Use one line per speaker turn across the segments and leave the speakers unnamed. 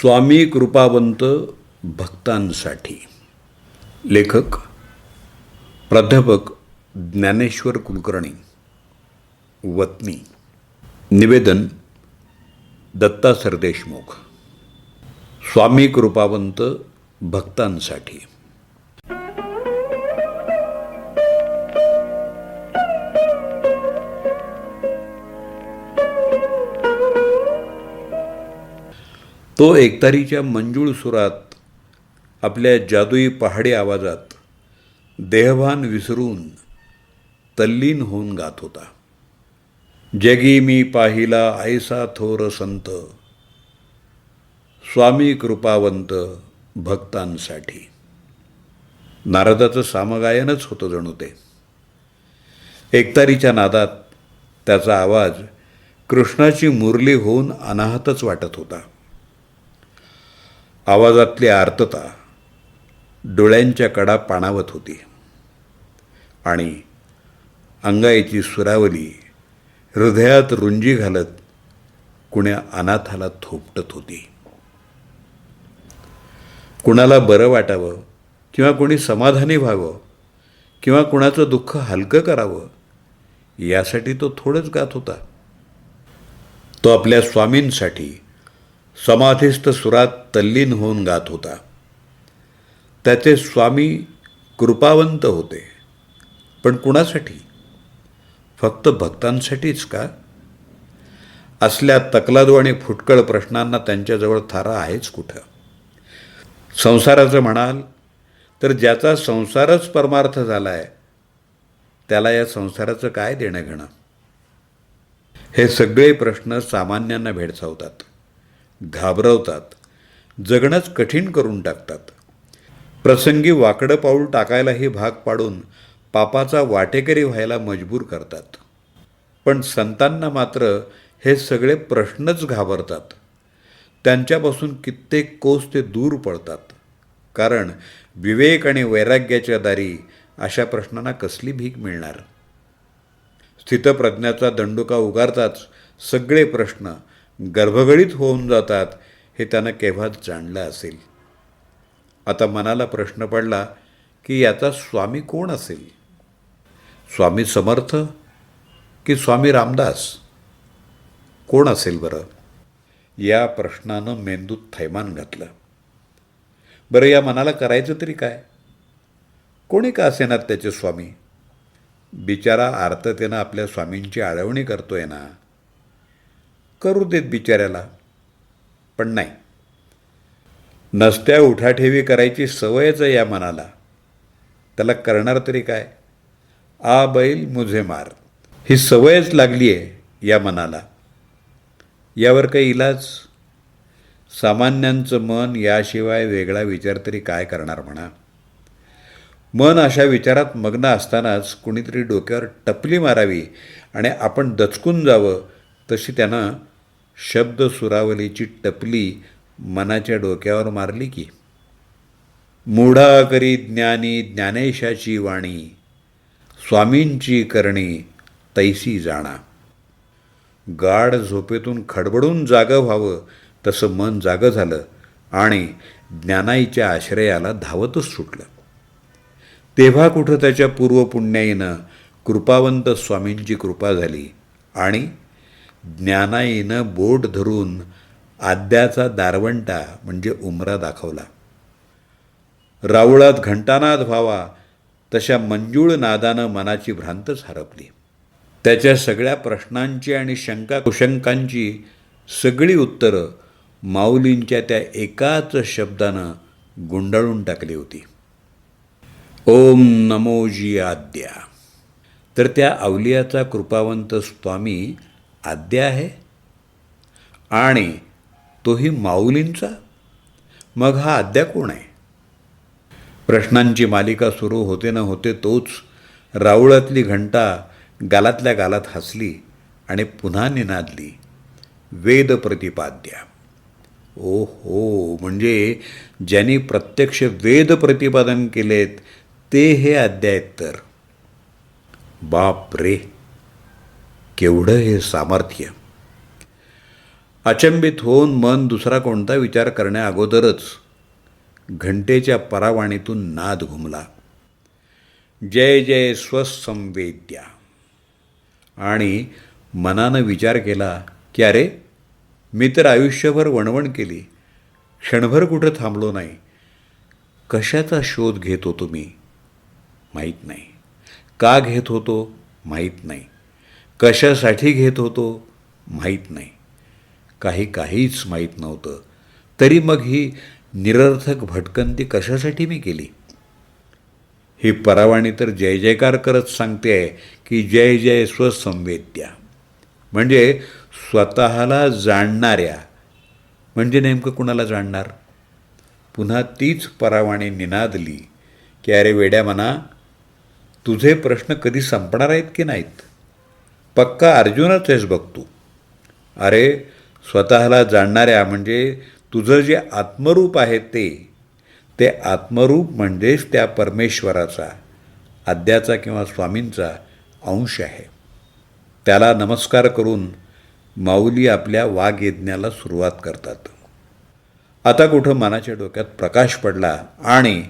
स्वामी कृपावंत भक्तांसाठी. लेखक प्राध्यापक ज्ञानेश्वर कुलकर्णी. वतनी निवेदन दत्ता सरदेशमुख स्वामी कृपावंत भक्तांसाठी. तो एकतारीच्या मंजूळ सुरात आपल्या जादुई पहाडी आवाजात देहभान विसरून तल्लीन होऊन गात होता. जगी मी पाहिला ऐसा थोर संत स्वामी कृपावंत भक्तांसाठी. नारदाचं सामगायनच होतं जणू ते. एकतारीच्या नादात त्याचा आवाज कृष्णाची मुरली होऊन अनाहतच वाटत होता. आवाजातली आर्तता डोळ्यांच्या कडा पाणावत होती. आणि अंगाईची सुरावली हृदयात रुंजी घालत कुण्या अनाथाला थोपटत होती. कुणाला बरं वाटावं किंवा कोणी समाधानी व्हावं किंवा कुणाचं दुःख हलकं करावं यासाठी तो थोडंच गात होता. तो आपल्या स्वामींसाठी समाधिस्थ सुरात तल्लीन होऊन गात होता. त्याचे स्वामी कृपावंत होते. पण कुणासाठी? फक्त भक्तांसाठीच का? असल्या तकलादू आणि फुटकळ प्रश्नांना त्यांच्याजवळ थारा आहेच कुठं? संसाराचं म्हणाल तर ज्याचा संसारच परमार्थ झाला आहे त्याला या संसाराचं काय देणं घेणं हे सगळे प्रश्न सामान्यांना भेडसावतात. घाबरवतात. जगणंच कठीण करून टाकतात. प्रसंगी वाकडं पाऊल टाकायलाही भाग पाडून पापाचा वाटेकरी व्हायला मजबूर करतात. पण संतांना मात्र हे सगळे प्रश्नच घाबरतात. त्यांच्यापासून कित्येक कोस ते दूर पडतात. कारण विवेक आणि वैराग्याच्या दारी अशा प्रश्नांना कसली भीक मिळणार? स्थितप्रज्ञाचा दंडुका उगारताच सगळे प्रश्न गर्भगडीत होऊन जातात हे त्यानं केव्हाच जाणलं असेल? आता मनाला प्रश्न पडला की याचा स्वामी कोण असेल? स्वामी समर्थ की स्वामी रामदास? कोण असेल बरं? या प्रश्नानं मेंदूत थैमान घातलं. बरं या मनाला करायचं तरी काय? कोणी का असेनात त्याचे स्वामी? बिचारा आर्ततेनं आपल्या स्वामींची आळवणी करतोय ना? करू देत बिचाऱ्याला. पण नाही. नसत्या उठाठेवी करायची सवयच आहे या मनाला. त्याला करणार तरी काय? आ बैल मुझे मार. ही सवयच लागली आहे या मनाला. यावर काही इलाज? सामान्यांचं मन याशिवाय वेगळा विचार तरी काय करणार म्हणा? मन अशा विचारात मग्न असतानाच कुणीतरी डोक्यावर टपली मारावी आणि आपण दचकून जावं तशी त्यानं शब्द सुरावलीची टपली मनाच्या डोक्यावर मारली की मूढा करी ज्ञानी ज्ञानेशाची वाणी स्वामींची करणी तैसी जाणा. गाढ झोपेतून खडबडून जागं व्हावं तसं मन जागं झालं आणि ज्ञानाईच्या आश्रयाला धावतच सुटलं. तेव्हा कुठं त्याच्या पूर्वपुण्याईनं कृपावंत स्वामींची कृपा झाली आणि ज्ञानाईनं बोट धरून आद्याचा दारवंटा म्हणजे उमरा दाखवला. राऊळात घंटानाद व्हावा तशा मंजूळ नादानं मनाची भ्रांतच हरपली त्याच्या सगळ्या प्रश्नांची आणि शंका कुशंकांची सगळी उत्तरं माऊलींच्या त्या एकाच शब्दानं गुंडाळून टाकली होती. ओम नमोजी आद्या. तर त्या अवलियाचा कृपावंत स्वामी आद्या आहे आणि तोही माऊलींचा? मग हा आद्या कोण आहे? प्रश्नांची मालिका सुरू होते न होते तोच राऊळातली घंटा गालातल्या गालात हसली आणि पुन्हा निनादली वेद प्रतिपाद्या. ओ हो म्हणजे ज्यांनी प्रत्यक्ष वेद प्रतिपादन केलेत ते हे अध्याय तर. बाप रे! केवढं हे सामर्थ्य? अचंबित होऊन मन दुसरा कोणता विचार करण्याअगोदरच घंटेच्या परावाणीतून नाद घुमला. जय जय स्वसंवेद्या. आणि मनानं विचार केला की अरे मी तर आयुष्यभर वणवण केली. क्षणभर कुठं थांबलो नाही. कशाचा शोध घेत होतो मी? माहीत नाही. का घेत होतो? माहीत नाही. कशासाठी घेत होतो माहीत नाही. काही काहीच माहीत नव्हतं. तरी मग ही निरर्थक भटकंती कशासाठी मी केली? ही परावाणी तर जय जयकार करत सांगते आहे की जय जय स्वसंवेद्या. म्हणजे स्वतःला जाणणाऱ्या. म्हणजे नेमकं कुणाला जाणणार? पुन्हा तीच परावाणी निनादली की अरे वेड्या म्हणा तुझे प्रश्न कधी संपणार आहेत की नाहीत? पक्का अर्जुनच आहेस बघ तू. अरे स्वतःला जाणणाऱ्या म्हणजे तुझं जे आत्मरूप आहे ते ते आत्मरूप म्हणजेच त्या परमेश्वराचा आद्याचा किंवा स्वामींचा अंश आहे. त्याला नमस्कार करून माऊली आपल्या वाघयज्ञाला सुरुवात करतात. आता कुठं मनाच्या डोक्यात प्रकाश पडला आणि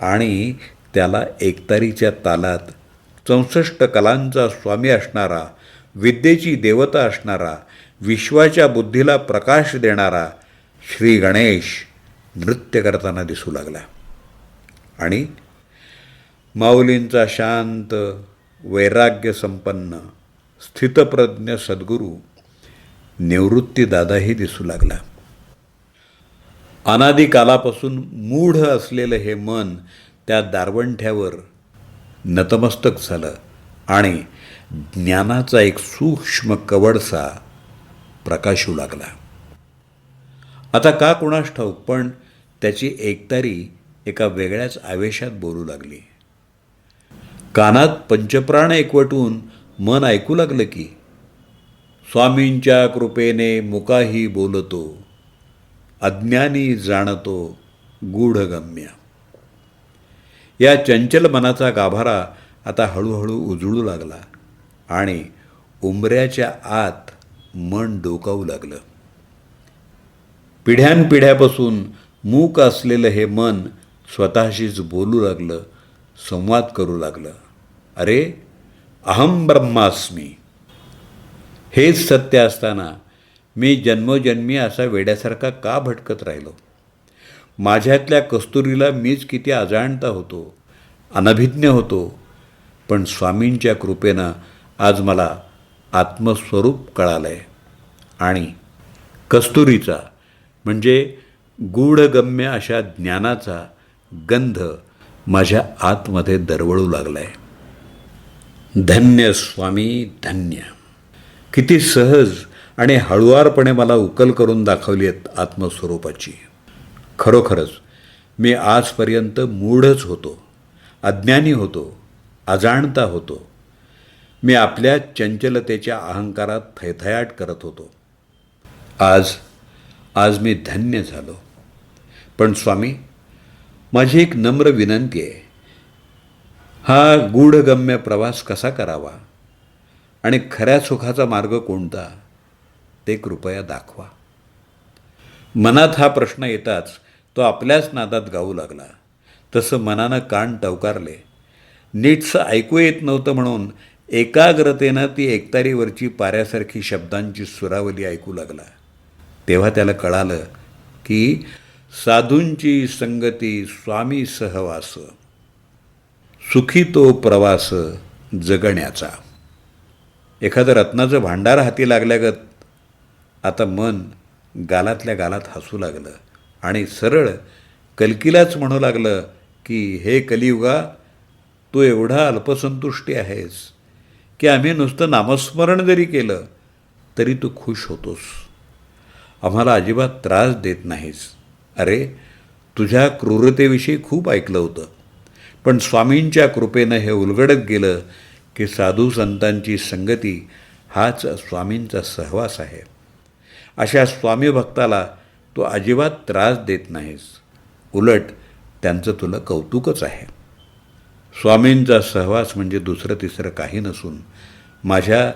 आणि त्याला एकतारीच्या तालात चौसष्ट कलांचा स्वामी असणारा विद्येची देवता असणारा विश्वाच्या बुद्धीला प्रकाश देणारा श्री गणेश नृत्य करताना दिसू लागला. आणि माऊलींचा शांत वैराग्यसंपन्न स्थितप्रज्ञ सद्गुरू निवृत्तीदादाही दिसू लागला. अनादिकालापासून मूढ असलेलं हे मन त्या दारवंठ्यावर नतमस्तक झालं आणि ज्ञानाचा एक सूक्ष्म कवडसा प्रकाशू लागला. आता का कुणास ठाऊक पण त्याची एकतारी एका वेगळ्याच आवेशात बोलू लागली. कानात पंचप्राण एकवटून मन ऐकू लागलं की स्वामींच्या कृपेने मुकाही बोलतो अज्ञानी जाणतो गूढगम्य. या चंचल मनाचा गाभारा आता हळूहळू उजळू लागला आणि उंबऱ्याच्या आत मन डोकावू लागलं. पिढ्यानपिढ्यापासून मूक असलेलं हे मन स्वतःशीच बोलू लागलं संवाद करू लागलं. अरे अहम ब्रह्मास्मी. हेच सत्य असताना मी जन्मोजन्मी असा वेड्यासारखा का भटकत राहिलो? माझ्यातल्या कस्तुरीला मीच किती अजाणता होतो अनभिज्ञ होतो पण स्वामींच्या कृपेनं आज मला आत्मस्वरूप कळालं आहे आणि कस्तुरीचा म्हणजे गूढगम्य अशा ज्ञानाचा गंध माझ्या आतमध्ये दरवळू लागला आहे धन्य स्वामी धन्य. किती सहज आणि हळुवारपणे मला उकल करून दाखवली आहेत आत्मस्वरूपाची. खरोखरच मी आजपर्यंत मूढच होतो अज्ञानी होतो अजाणता होतो. मी आपल्या चंचलतेच्या अहंकारात थैथयाट करत होतो. आज आज मी धन्य झालो. पण स्वामी माझी एक नम्र विनंती आहे. हा गूढगम्य प्रवास कसा करावा? आणि खऱ्या सुखाचा मार्ग कोणता? ते कृपया दाखवा. मनात हा प्रश्न येताच तो आपल्याच नादात गाऊ लागला. तसं मनानं कान टवकारले. नीटसं ऐकू येत नव्हतं म्हणून एकाग्रतेनं ती एकतारीवरची पाऱ्यासारखी शब्दांची सुरावली ऐकू लागला. तेव्हा त्याला कळालं की साधूंची संगती स्वामी सहवास. सुखी तो प्रवास जगण्याचा. एखादं रत्नाचं भांडार हाती लागल्यागत आता मन गालातल्या गालात हसू लागलं. आणि सरळ कलकीलाच म्हणू लागलं की हे कलियुगा तू एवढा अल्पसंतुष्टी आहेस की आम्ही नुसतं नामस्मरण जरी केलं तरी तू खुश होतोस. आम्हाला अजिबात त्रास देत नाहीस. अरे तुझ्या क्रूरतेविषयी खूप ऐकलं होतं. पण स्वामींच्या कृपेनं हे उलगडत गेलं की साधू संतांची संगती हाच स्वामींचा सहवास आहे. अशा स्वामी भक्ताला तू अजिबात त्रास देत नाहीस. उलट त्यांचं तुला कौतुकच आहे. स्वामींचा सहवास म्हणजे दुसरं तिसरं काही नसून माझ्या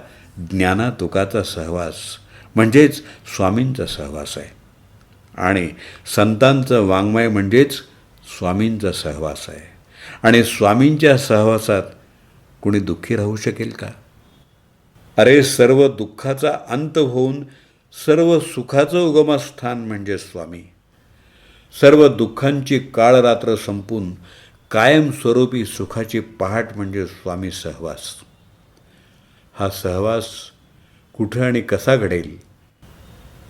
ज्ञानातुकाचा सहवास म्हणजेच स्वामींचा सहवास आहे. आणि संतांचं वाङ्मय म्हणजेच स्वामींचा सहवास आहे. आणि स्वामींच्या सहवासात कुणी दुःखी राहू शकेल का? अरे सर्व दुःखाचा अंत होऊन सर्व सुखाचं उगमस्थान म्हणजे स्वामी. सर्व दुःखांची काळरात्र संपून कायमस्वरूपी सुखाची पहाट म्हणजे स्वामी सहवास. हा सहवास कुठं आणि कसा घडेल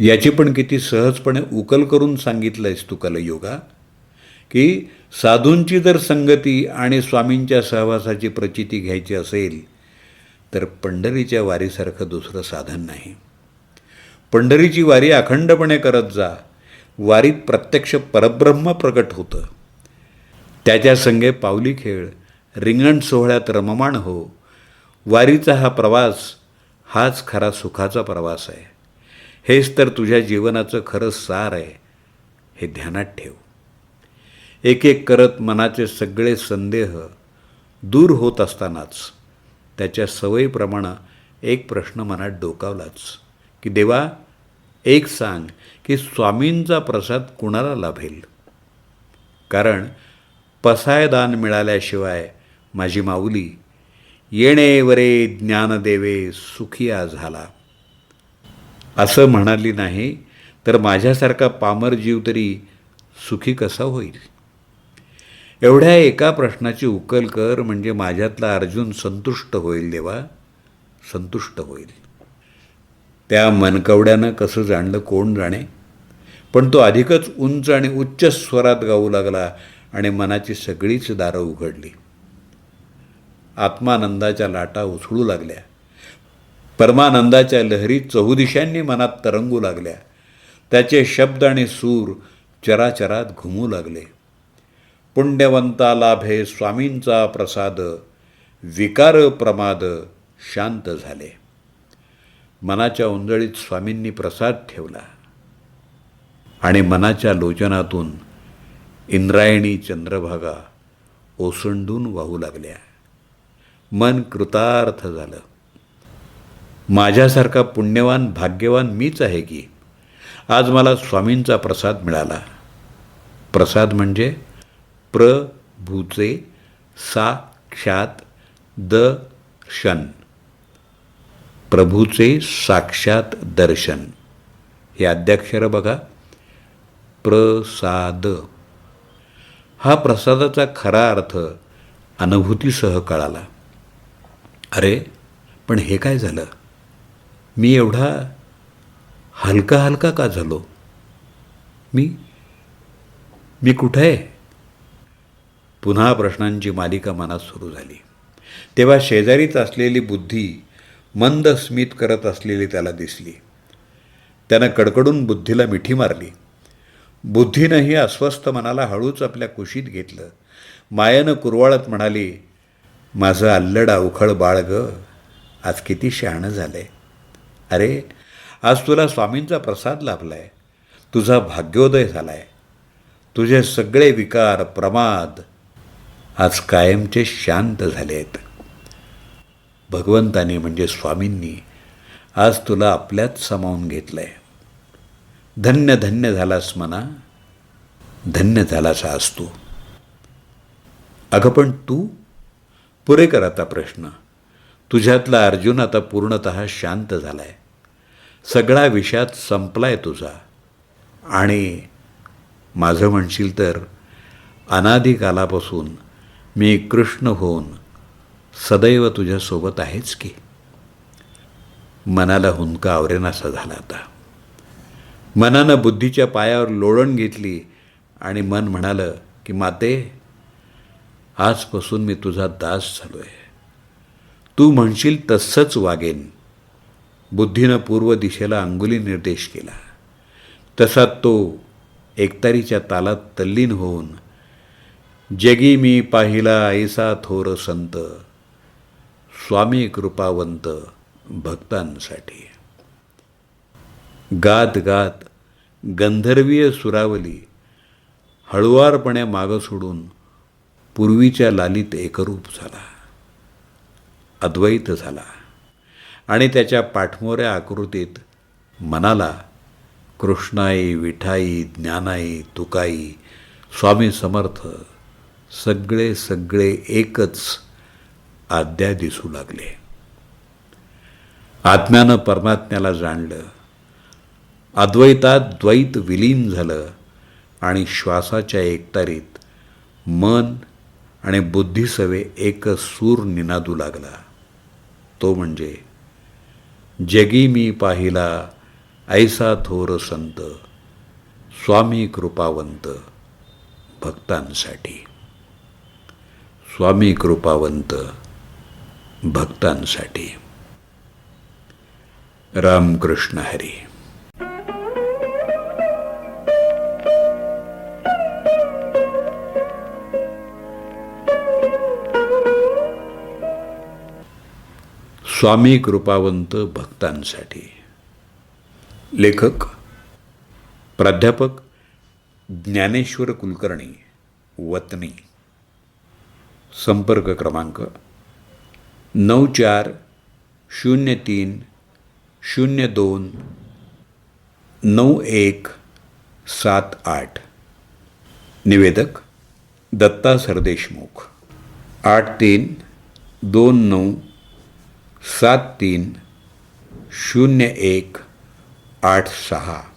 याची पण किती सहजपणे उकल करून सांगितलं आहेस तू कलयुगा की साधूंची जर संगती आणि स्वामींच्या सहवासाची प्रचिती घ्यायची असेल तर पंढरीच्या वारीसारखं दुसरं साधन नाही. पंढरीची वारी अखंडपणे करत जा. वारीत प्रत्यक्ष परब्रह्म प्रकट होतं. त्याच्या संगे पावली खेळ रिंगण सोहळ्यात रममाण हो. वारीचा हा प्रवास हाच खरा सुखाचा प्रवास आहे. हेच तर तुझ्या जीवनाचं खरं सार आहे. हे ध्यानात ठेव. एक एक करत मनाचे सगळे संदेह दूर होत असतानाच त्याच्या सवयीप्रमाणे एक प्रश्न मनात डोकावलाच की देवा एक सांग की स्वामींचा प्रसाद कुणाला लाभेल? कारण पसायदान मिळाल्याशिवाय माझी माऊली येणे वरे ज्ञानदेवे सुखिया झाला. असं म्हणाली नाही तर माझ्यासारखा पामर जीव तरी सुखी कसा होईल? एवढ्या एका प्रश्नाची उकल कर म्हणजे माझ्यातला अर्जुन संतुष्ट होईल देवा संतुष्ट होईल. त्या मनकवड्यानं कसं जाणलं कोण जाणे? पण तो अधिकच उंच आणि उच्च स्वरात गाऊ लागला आणि मनाची सगळीच दारं उघडली. आत्मानंदाच्या लाटा उसळू लागल्या. परमानंदाच्या लहरी चहुदिशांनी मनात तरंगू लागल्या. त्याचे शब्द आणि सूर चराचरात घुमू लागले. पुण्यवंता लाभे स्वामींचा प्रसाद विकार प्रमाद शांत झाले. मनाच्या उंजळीत स्वामींनी प्रसाद ठेवला. आणि मनाच्या लोचनातून इंद्रायणी चंद्रभागा ओसंडून वाहू लागल्या. मन कृतार्थ झालं. माझ्यासारखा पुण्यवान भाग्यवान मीच आहे की? आज मला स्वामींचा प्रसाद मिळाला. प्रसाद म्हणजे प्रभूचे साक्षात द शन. प्रभूचे साक्षात दर्शन. हे अद्याक्षर बघा. प्रसाद. हा प्रसादाचा खरा अर्थ अनुभूतीसह कळाला. अरे पण हे काय झालं? मी एवढा हलका हलका का झालो? मी मी कुठं आहे? पुन्हा प्रश्नांची मालिका मनात सुरू झाली. तेव्हा शेजारीच असलेली बुद्धी मंद स्मित करत असलेली त्याला दिसली. त्यानं कडकडून बुद्धीला मिठी मारली. बुद्धीनंही अस्वस्थ मनाला हळूच आपल्या कुशीत घेतलं. मायानं कुरवाळत म्हणाली माझं अल्लड अवखळ बाळ ग आज किती शहाणं झालं आहे अरे आज तुला स्वामींचा प्रसाद लाभलाय. तुझा भाग्योदय झालाय. तुझे सगळे विकार प्रमाद आज कायमचे शांत झाले आहेत भगवंताने म्हणजे स्वामींनी आज तुला आपल्यात सामावून घेतलं आहे धन्य धन्य झालास मना धन्य झालास आज तू. अगं पण तू पुरे कर आता प्रश्न. तुझ्यातला अर्जुन आता पूर्णत शांत झाला आहे सगळा विषयात संपलाय तुझा. आणि माझं म्हणशील तर अनादिकालापासून मी कृष्ण होऊन सदैव तुझ्यासोबत आहेच की. मनाला हुंका आवरेनासा झाला आता. मनानं बुद्धीच्या पायावर लोळण घेतली आणि मन म्हणालं की माते आजपासून मी तुझा दास झालो आहे तू म्हणशील तसंच वागेन. बुद्धीनं पूर्व दिशेला अंगुली निर्देश केला. तसा तो एकतारीच्या तालात तल्लीन होऊन जगी मी पाहिला ऐसा थोर संत. स्वामी कृपावंत भक्तांसाठी. गात गात गंधर्वीय सुरावली हळुवारपणे मागं सोडून पूर्वीच्या लालीत एकरूप झाला. अद्वैत झाला आणि त्याच्या पाठमोऱ्या आकृतीत मनाला कृष्णाई विठाई ज्ञानाई तुकाई स्वामी समर्थ सगळे सगळे एकच आद्या दिसू लागले. आत्म्यानं परमात्म्याला जाणलं. अद्वैतात द्वैत विलीन झालं आणि श्वासाच्या एकतारीत मन आणि बुद्धिसवे एकच सूर निनादू लागला. तो म्हणजे जगी मी पाहिला ऐसा थोर संत स्वामी कृपावंत भक्तांसाठी. स्वामी कृपावंत भक्तांसाठी. रामकृष्ण हरी. स्वामी कृपावंत भक्तांसाठी. लेखक प्राध्यापक ज्ञानेश्वर कुलकर्णी वतनी. संपर्क क्रमांक नऊ चार शून्य तीन शून्य दोन नऊ एक सात आठ. निवेदक दत्ता सरदेशमुख. आठ तीन दोन नऊ सात तीन शून्य एक आठ सहा.